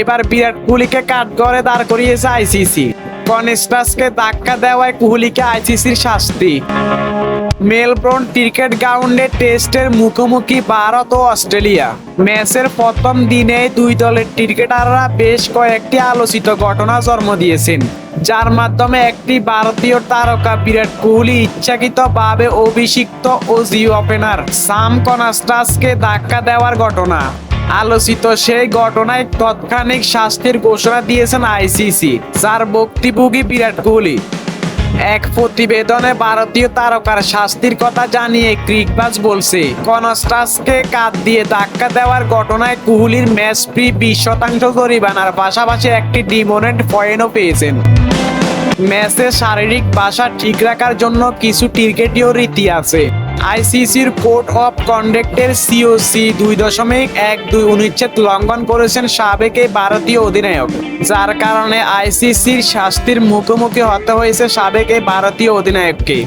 এবার বিরাট কোহলিকে কাঠগড়ে দাঁড় করিয়েছে আইসিসি। কনস্টাসকে ধাক্কা দেওয়ায় কোহলিকে আইসিসির শাস্তি। মেলবোর্ন ক্রিকেট গ্রাউন্ডে টেস্টের মুখোমুখি ভারত ও অস্ট্রেলিয়া। ম্যাচের প্রথম দিনে দুই দলের ক্রিকেটাররা বেশ কয়েকটি আলোচিত ঘটনা জন্ম দিয়েছেন। যার মাধ্যমে একটি ভারতীয় তারকা বিরাট কোহলি ইচ্ছাকৃতভাবে অভিষিক্ত ও জি ওপেনার সাম কনাস্টাসকে ধাক্কা দেওয়ার ঘটনা। আলোচিত সেই ঘটনায় তৎক্ষণিক শাস্তির ঘোষণা দিয়েছেন আইসিসি, যার ভুক্তভোগী বিরাট কোহলি। এক প্রতিবেদনে ভারতীয় তারকার শাস্তির কথা জানিয়ে ক্রিকবাজ বলছে, কনস্টাসকে কাঁধ দিয়ে ধাক্কা দেওয়ার ঘটনায় কোহলির ম্যাচ ফি বিশ শতাংশ জরিমানার পাশাপাশি একটি ডিমোনেট পয়েন্টও পেয়েছেন। ম্যাচে শারীরিক ভাষা ঠিক রাখার জন্য কিছু ক্রিকেটীয় রীতি আছে। আইসিসির কোড অফ কন্ডাক্টের সিওসি দুই দশমিক এক দুই অনুচ্ছেদ লঙ্ঘন করেছেন সাবেক এই ভারতীয় অধিনায়ক, যার কারণে আইসিসির শাস্তির মুখোমুখি হতে হয়েছে সাবেক এই ভারতীয় অধিনায়ককে।